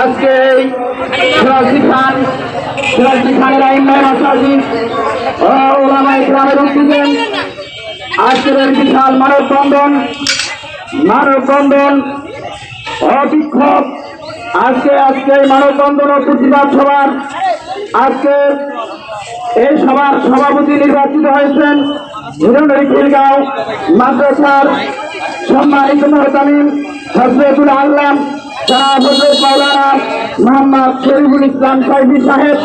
আজকে এই সিরাজি খান সিরাজি খানের আইম্মাই মাসাজি ওলামা ইকরামের উদ্যোগে আজকের বিশাল মানববন্ধন মানববন্ধন অবিক্ষোভ। আজকে আজকে এই মানববন্ধন ও প্রতিবাদ সভার, আজকে এই সভার সভাপতি নির্বাচিত হয়েছেন হিরণী খিলগাঁও মাদ্রাসার সম্মানিত মহতামিম হজরতুল আল্লাম। জনাব হজরত মাওলানা মোহাম্মদ শরীফুল ইসলাম সাহেবী সাহেব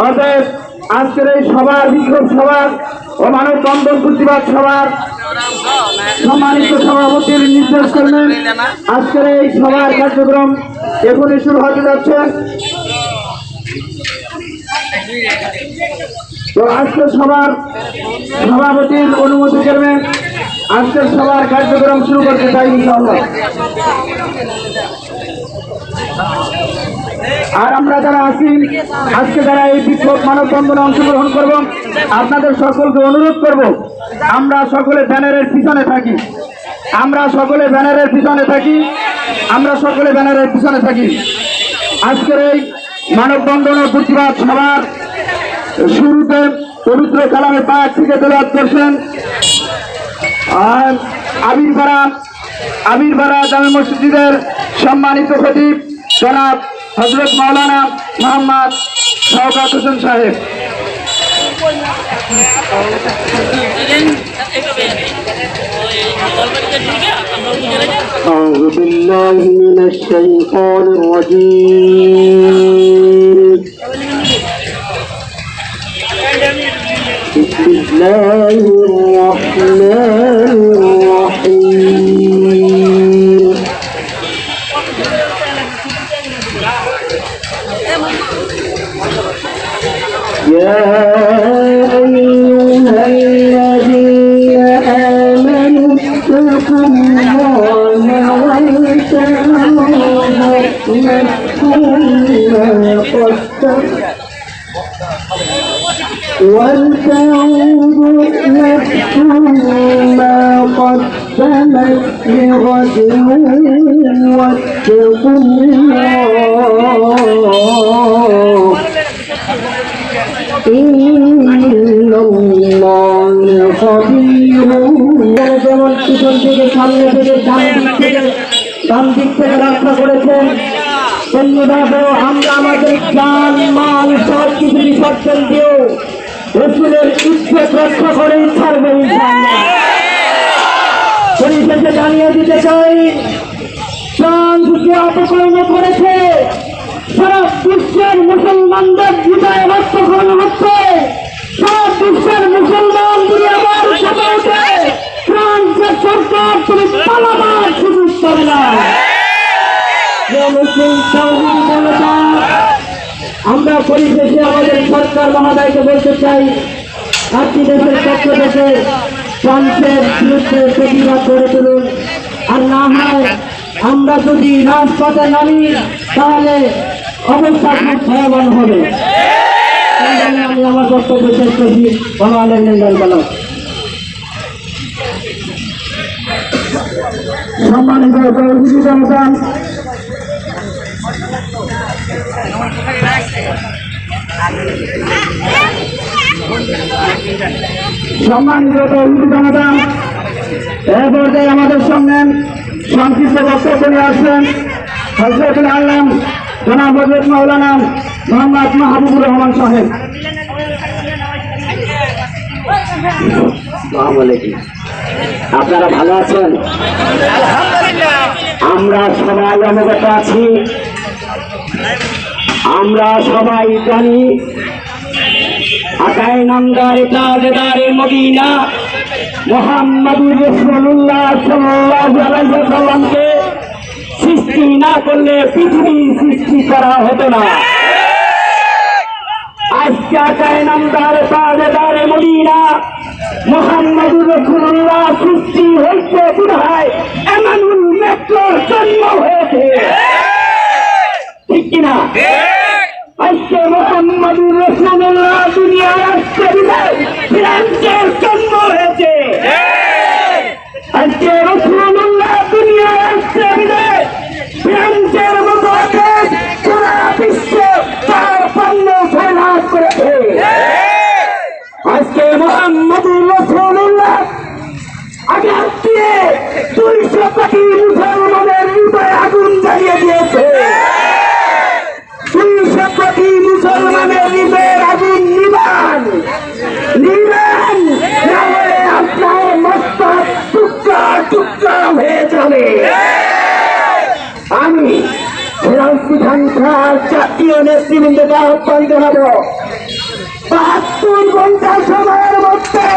অতএব আজকের এই সভার বিক্ষোভ সভার ও মানববন্ধন প্রতিবাদ সভার সম্মানিত সভাপতির নির্দেশ করলেন আজকের এই সভার কার্যক্রম এখনই শুরু হতে যাচ্ছে তো আজকের সভার সভাপতির অনুমতি করবেন আজকের সভার কার্যক্রম শুরু করতে চাই, ইনশাআল্লাহ। আর আমরা যারা আছি, আজকে যারা এই বিক্ষোভ মানববন্ধনে অংশগ্রহণ করব, আপনাদের সকলকে অনুরোধ করব, আমরা সকলে ব্যানারের পিছনে থাকি। আমরা সকলে ব্যানারের পিছনে থাকি। আমরা সকলে ব্যানারের পিছনে থাকি। আজকের এই মানববন্ধন ও প্রতিবাদ সভার শুরুতে পবিত্র কালামে পাক থেকে তেলাওয়াত করছেন আর আবিরপাড়া আবিরপাড়া জামে মসজিদের সম্মানিত খতিব জনাব হজরত মাওলানা মোহাম্মদ শওকাত হোসেন সাহেব أعوذ بالله من الشيطان الرجيم بسم الله الرحمن قدمت لغد واتقوا الله إن الله خبير যেমন পিছন থেকে সামনে থেকে ডান দিক থেকে ডান দিক থেকে রাস্তা করেছেন তেমনিভাবে আমরা আমাদের জান মাল সব কিছু বিসর্জন দিয়েও রসুলের ইচ্ছেক রক্ষা করে ছাড়বে ইনশাআল্লাহ পরিশেষে জানিয়ে দিতে চাই, প্রাণ থেকে অপকর্ম করেছে। সারা বিশ্বের মুসলমানদের হৃদয়ে রক্তক্ষরণ হচ্ছে। সারা বিশ্বের মুসলমান যদি আবার ফ্রান্সের সরকার তুমি পালাবার সুযোগ করে না। আমরা পরিশেষে আমাদের সরকার মহোদয়কে বলতে চাই আপনি দেশের পক্ষ থেকে ফ্রান্সের বিরুদ্ধে প্রতিবাদ করে তুলুন আর না হয় আমরা যদি রাজপথে নামি তাহলে অবস্থা খুব ভয়াবহ হবে আমি আমার বক্তব্য শেষ করছি ভালো আলহামদুলিল্লাহ সম্মানিত সম্মানিত উপস্থিতি জনতা এ পর্যায়ে আমাদের সঙ্গে সংক্ষিপ্ত বক্তব্য নিয়ে আসছেন হজরতুল আল্লাম জনাব হজরত মৌলানা মোহাম্মদ মাহবুবুর রহমান সাহেব। আপনারা ভালো আছেন? আমরা সবাই অবগত আছি। আমরা সবাই জানি আকাই নামদার তাজদারে মদিনা মোহাম্মদুর রসুল্লাহ সাল্লাল্লাহু আলাইহি ওয়াসাল্লামকে সৃষ্টি না করলে পৃথিবী সৃষ্টি করা হতো না। আজকে আকায় নামদার তাজেদারে মদিনা মোহাম্মদুর রসুল্লাহ সৃষ্টি হয়েছে কোথায় এমানুল মেট্রোর জন্ম হয়েছে। ঠিক কিনা? আজকে মোহাম্মদুর রসুল্লাহ দুনিয়ায় আসতে বিদায় ফ্রান্সের জন্ম হয়েছে। আজকে রসুল্লাহ দুনিয়ায় আসছে বিদায় ফ্রান্সের মতো দেশ পুরা বিশ্বে তার পণ্য ফেলাস করেছে আজকে মোহাম্মদুর রসুল্লাহ আঘাত দিয়ে দুইশো কোটি মুসলমানের হৃদয়ে আগুন জ্বালিয়ে দিয়েছে দুইশো কোটি মুসলমানের হৃদয়ের আগুন নিবান নিবান না হলে আপনার মস্তক টুকরা টুকরা হয়ে যাবে আমি রাজবিধান খান জাতীয় নেতৃবৃন্দকে আহ্বান জানাব। বাহাত্তর ঘণ্টা সময়ের মধ্যে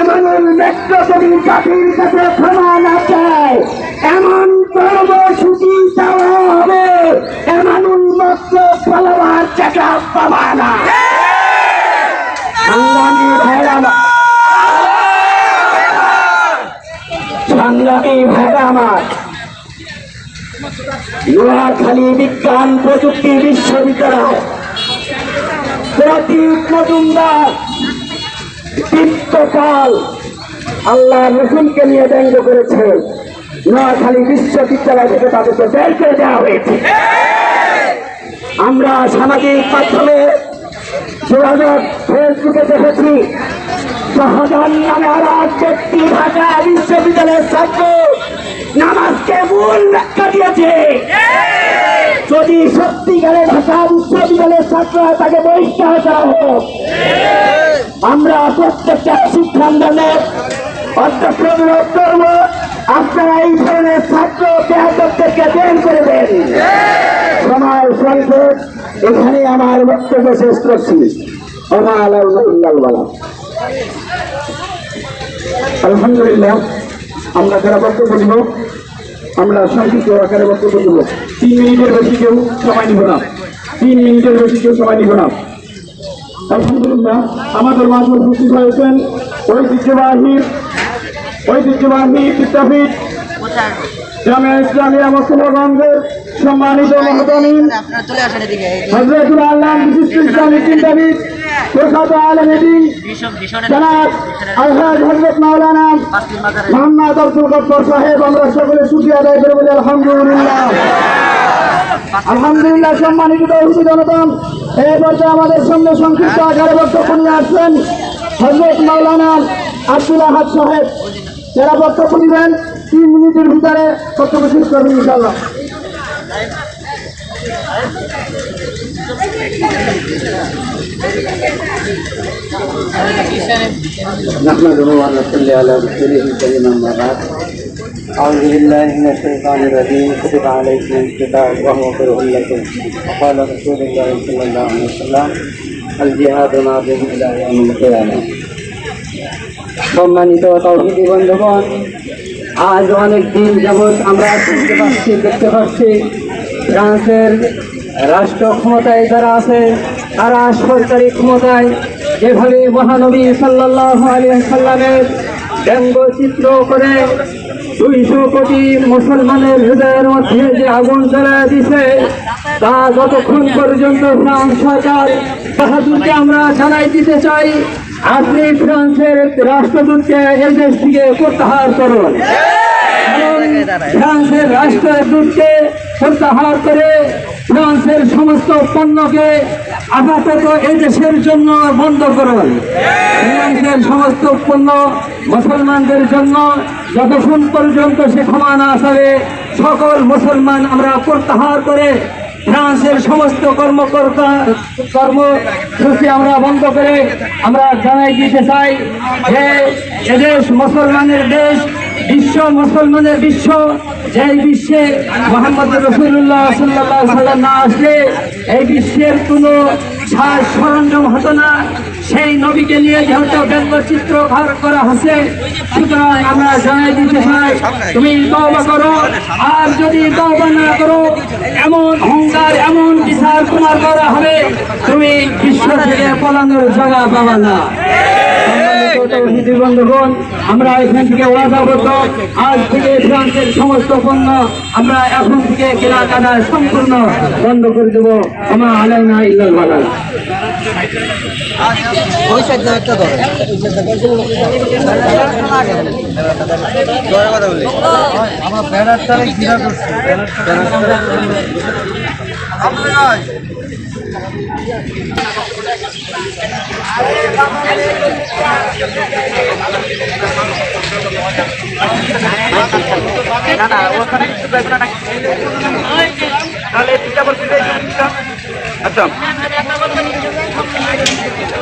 এমন মেট্রো যদি জাতির কাছে ক্ষমা না চায় এমন কর্মসূচি দেওয়া হবে, এমন মাত্র ফলোয়ার চাকা পাবা না। সংগ্রামী ভাইরা সংগ্রামী ভাইরা আমার নোয়াখালী বিজ্ঞান প্রযুক্তি বিশ্ববিদ্যালয়। প্রতীক মজুমদার আল্লাহ রসুলকে নিয়ে ব্যঙ্গ করেছে। নোয়াখালী বিশ্ববিদ্যালয় থেকে তাদেরকে বের করে দেওয়া হয়েছে। আমরা সামাজিক মাধ্যমে যোগাযোগ, ফেসবুকে দেখেছি সহজন নামে আর এক ব্যক্তি ঢাকা বিশ্ববিদ্যালয়ের ছাত্র। নামাজকে মূল ব্যাখ্যা দিয়েছে। যদি সত্যিকারে ঢাকা বিশ্ববিদ্যালয়ের ছাত্র হয়, তাকে বহিষ্কার করা হতো। আমরা প্রত্যেকটা শিক্ষাঙ্গনের অধ্যক্ষ অনুরোধ করব আপনারা এই ধরনের ছাত্র বেহাদকদেরকে বের করে দেন। সময় সংকট এখানে আমার বক্তব্য শেষ করছি। আলহামদুলিল্লাহ। আমরা যারা বক্তব্য দিব? আমরা সংক্ষিপ্ত আকারে বক্তব্য দিব। তিন মিনিটের বেশি কেউ সময় নিব না। তিন মিনিটের বেশি কেউ সময় নিব না। আলহামদুলিল্লাহ, আমাদের মাঝে উপস্থিত হয়েছেন ঐতিহ্যবাহী ঐতিহ্যবাহী বিদ্যাপীঠ জামিয়া ইসলামিয়া মুসলমানদের সম্মানিত মহতমিন আপনারা চলে আসেন এদিকে এই যে। হজরতুল আল্লাহ বিশিষ্ট ইসলামিক চিন্তাবিদ প্রসাদ আলমদিন ভীষণ ভীষণ জনাব আলহাজ হজরত মাওলানা মোহাম্মদ আব্দুল গফর সাহেব আমরা সকলে সুখী আদায় করে বলি আলহামদুলিল্লাহ। আলহামদুলিল্লাহ সম্মানিত দর্শক জনগণ এই পর্যায়ে আমাদের সামনে সংক্ষিপ্ত আকারে বক্তব্য নিয়ে আসছেন হজরত মাওলানা আব্দুল আহাদ সাহেব। যারা বক্তব্য দিবেন তিন মিনিটের ভিতরে বক্তব্য শেষ করবেন ইনশাল্লাহ نحمده ونصلي على رسوله الكريم أما بعد أعوذ بالله من الشيطان الرجيم كتب عليكم القتال وهو كره لكم وقال رسول الله صلى الله عليه وسلم الجهاد ماض إلى يوم القيامة সম্মানিত তৌহিদি বন্ধুগণ আজ অনেক দিন যাবৎ আমরা শুনতে পাচ্ছি দেখতে পাচ্ছি ফ্রান্সের রাষ্ট্র ক্ষমতায় যারা আছে, তারা সরকারি ক্ষমতায় যেভাবে মহানবী সাল্লাহ সাল্লামের ব্যঙ্গচিত্র করে দুইশো কোটি মুসলমানের হৃদয়ের মধ্যে যে আগুন জ্বালায় দিছে, তা যতক্ষণ পর্যন্ত ফ্রান্স সরকার বাহাদুরকে আমরা জানাই দিতে চাই, আপনি ফ্রান্সের রাষ্ট্রদূতকে এই দেশ থেকে প্রত্যাহার করুন। ফ্রান্সের রাষ্ট্রদূতকে প্রত্যাহার করে ফ্রান্সের সমস্ত পণ্যকে আপাতত এই দেশের জন্য বন্ধ করুন। ফ্রান্সের সমস্ত পণ্য মুসলমানদের জন্য যতক্ষণ পর্যন্ত সে ক্ষমা না আসবে, সকল মুসলমান আমরা প্রত্যাহার করে ফ্রান্সের সমস্ত কর্মকর্তা কর্মসূচি আমরা বন্ধ করে আমরা জানাই দিতে চাই যে এদেশ মুসলমানের দেশ বিশ্ব মুসলমানের বিশ্ব যে বিশ্বে মোহাম্মদ রসুল্লাহ সাল্লাহ সাল্লাম না আসলে এই বিশ্বের কোনো সরঞ্জাম হতো না। সেই নবীকে নিয়ে যেহেতু ব্যঙ্গচিত্র ঘর করা হচ্ছে, সুতরাং আমরা জানাই দিতে চাই, তুমি তওবা করো। আর যদি তওবা না করো, এমন অহংকার এমন বিচার তোমার করা হবে, তুমি বিশ্ব থেকে পলানোর জায়গা পাবা না। আমরা এখান থেকে ওয়াদাবদ্ধ আজ থেকে ফ্রান্সের সমস্ত পণ্য আমরা এখন থেকে কেনা কেনাকাটা সম্পূর্ণ বন্ধ করে দেবো। আমার আলাইনা ইল্লাল বালাল। ওই সাইড একটা ধরে। আমরা ব্যানারটারে ঘিরা করছি। আলহামদুলিল্লাহ আলহামদুলিল্লাহ চলবে না রে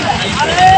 Come on, come on.